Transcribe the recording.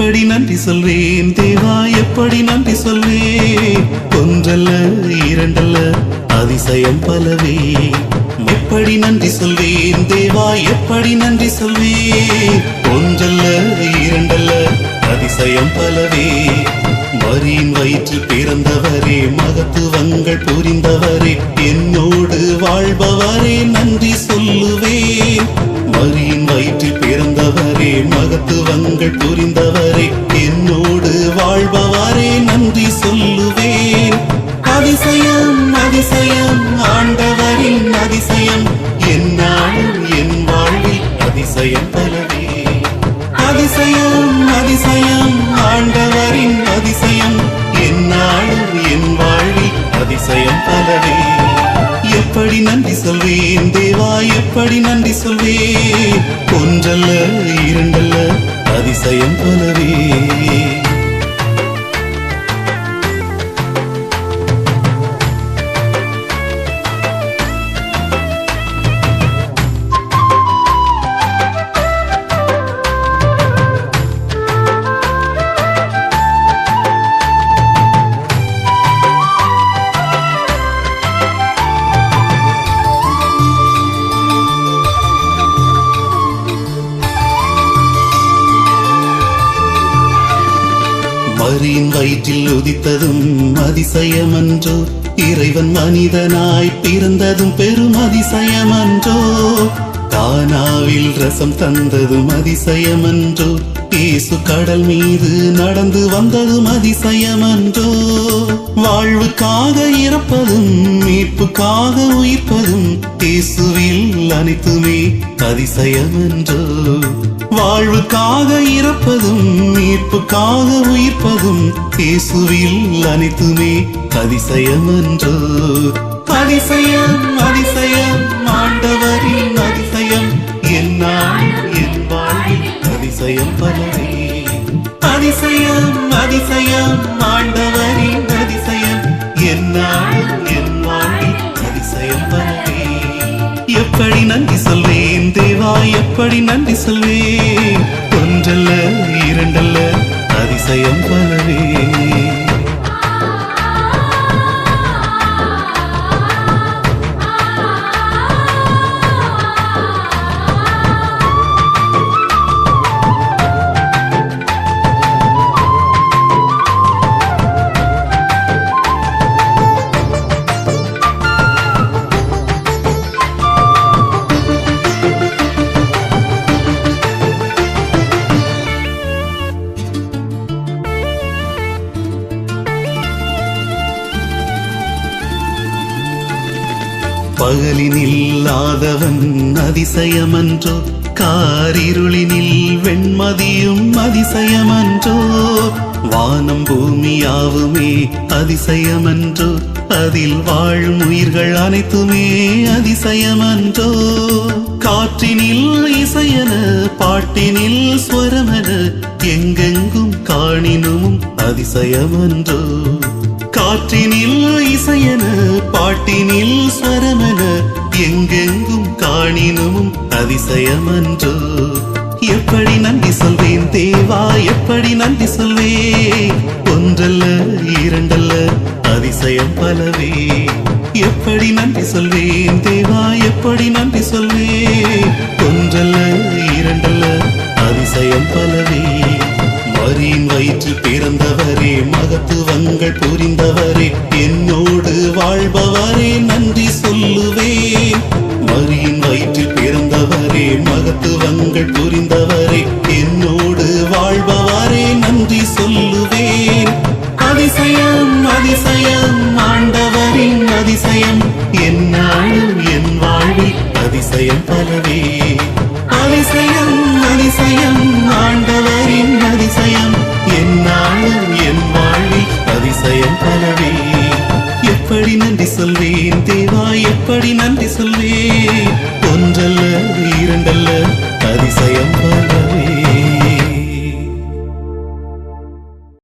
எப்படி நன்றி சொல்வேன்? தேவா எப்படி நன்றி சொல்வேன்? ஒன்றல்ல இரண்டல்ல அதிசயம் பலவே. எப்படி நன்றி சொல்வேன்? தேவா எப்படி நன்றி சொல்வேன்? ஒன்றல்ல இரண்டல்ல அதிசயம் பலவே. மரியின் வயிற்றில் பிறந்தவரே மகத்துவங்கள் புரிந்தவரே என்னோடு வாழ்பவரே நன்றி சொல்லுவேன். மரியின் வயிற்றில் பிறந்தவரே மகத்துவங்கள் புரிந்த சொல்லுவேன். அதிசயம் அதிசயம் ஆண்டவரின் அதிசயம். என்னாலும் என் வாழ்வில் அதிசயம் பலவே அதிசயம் அதிசயம் ஆண்டவரின் அதிசயம். என்னாலும் என் வாழ்வில் அதிசயம் பலவே எப்படி நன்றி சொல்வேன் தேவா எப்படி நன்றி சொல்வேன். ஒன்றல்ல இரண்டல்ல அதிசயம் பலவே மரியின் வயிற்றில் உதித்ததும் அதிசயமன்றோ. இறைவன் மனிதனாய் பிறந்ததும் பெரும் அதிசயமன்றோ. கானாவில் ரசம் தந்ததும் அதிசயமன்றோ. இயேசு கடல் மீது நடந்து வந்ததும் அதிசயமன்றோ. வாழ்வுக்காக இறப்பதும் மீட்புக்காக உயிர்ப்பதும் இயேசுவில் அனைத்துமே அதிசயமன்றோ. வாழ்வுக்காக இறப்பதும் மீட்புக்காக உயிர்ப்பதும் இயேசுவில் அனைத்துமே அதிசயமன்றோ அதிசயம் அதிசயம் ஆண்டவரின் அதிசயம். என்னால் என் வாழ்வில் அதிசயம் பலவே அதிசயம் அதிசயம் ஆண்டவரின் அதிசயம். என்னால் என் எப்படி நன்றி சொல்வேன்? தேவா எப்படி நன்றி சொல்வேன்? ஒன்றல்ல இரண்டல்ல அதிசயம் பலவே. பகலினில்லாதவன் அதிசயமன்றோ காரிருளினில் வெண்மதியும் அதிசயமன்றோ வானம் பூமியாவுமே அதிசயமன்றோ அதில் வாழும் உயிர்கள் அனைத்துமே அதிசயமன்றோ. காற்றினில் இசையன பாட்டினில் ஸ்வரமென எங்கெங்கும் காணினும் அதிசயமன்றோ. காற்றினில் இசையன பாட்டினில் ஸ்வரமென எங்கெங்கும் காணினும் அதிசயமன்றோ. எப்படி நன்றி சொல்வேன் தேவா எப்படி நன்றி சொல்வேன்? ஒன்றல்ல இரண்டல்ல அதிசயம் பலவே. எப்படி நன்றி சொல்வேன் தேவா எப்படி நன்றி சொல்வேன்? ஒன்றல்ல இரண்டல்ல அதிசயம் பலவே. மரியின் வயிற்று பிறந்தவரே மகத்துவங்கள் புரி வாழ்பவரே நன்றி சொல்லுவேன். வரியின் வயிற்றில் பிறந்தவரே மகத்துவங்கள் புரிந்தவர். ஏன் தேவா எப்படி நன்றி சொல்வேன்? ஒன்றல்ல இரண்டல்ல அதிசயம் பல